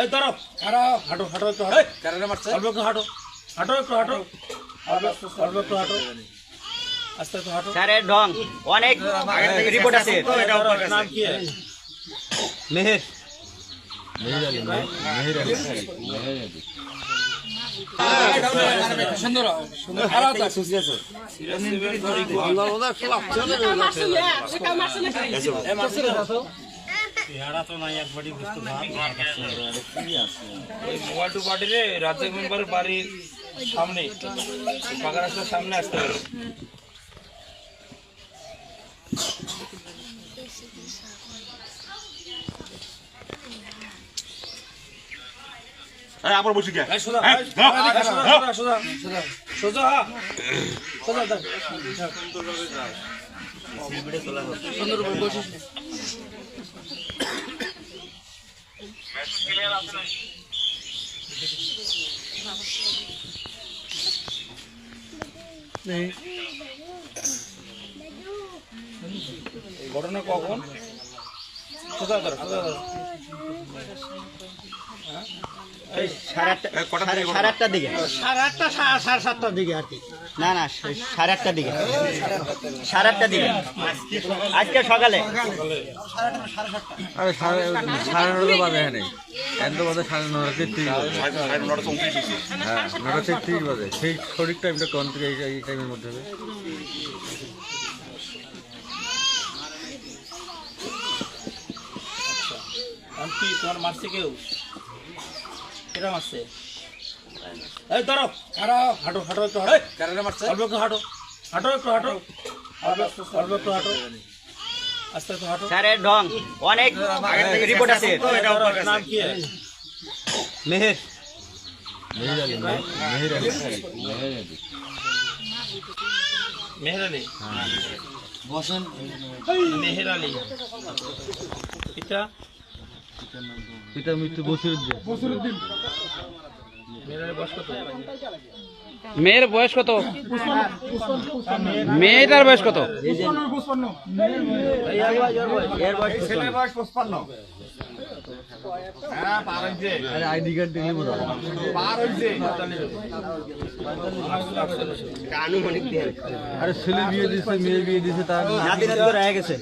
এই ধরো। খাড়াও হাঁটো হাঁটো একটু হাঁটো। কারণে মারছে? অল্প একটু হাঁটো। হাঁটো একটু হাঁটো। অল্প অল্প একটু হাঁটো। আস্তে একটু হাঁটো। স্যারের ঢং। অনেক রিপোর্ট আছে। নাম কি? মেহের। সুন্দর সুন্দর ভালো আছে সুস্থ আছে ওই মোবাইল টু পার্টি রে রাজ্য মেম্বারের বাড়ির সামনে পাকা রাস্তার সামনে আসতে হবে। আবার বসে গে এই সোজা এই, এই, দাও, সোজা, সোজা, সোজা, সোজা, সোজা, হ্যাঁ। সোজা, দাও। এই ঘটনা কখন? সোজা ধরো, সোজা ধরো। এই সাড়ে আটটা সাড়ে সাড়ে আটটার দিকে। সাড়ে আটটা সাড়ে সাড়ে সাতটার দিকে আর কি। না না সাড়ে আটটার দিকে। সাড়ে আটটার দিকে। আজকে সকালে? আরে সাড়ে সাড়ে নটা বাজে এখানে। এত বাজে সাড়ে নটা তেত্রিশ হ্যাঁ নটা তেত্রিশ বাজে। সেই সঠিক টাইমটা কোন থেকে এই এই টাইমের মধ্যে হবে? কি তোমার মারছে কেউ কেটা মারছে এই ধরো খাড়াও হাঁটো হাঁটো একটু হাঁটো কারণে মারছে অল্প একটু হাঁটো হাঁটো একটু হাঁটো অল্প একটু হাঁটো আস্তে একটু হাঁটো স্যারের ঢং অনেক রিপোর্ট আছে নাম কি মেহের মেহির আলী মেহির আলী মেহের আলী মেহের আলী এটা পিতার মৃত্যু বসিরুদ্দিন। কত? মেয়ের বয়স কত? মেয়েটার বয়স কত? এর বয়স আরে আইডি কার্ড আরে ছেলে বিয়ে দিছে মেয়ে বিয়ে দিছে তার গেছে।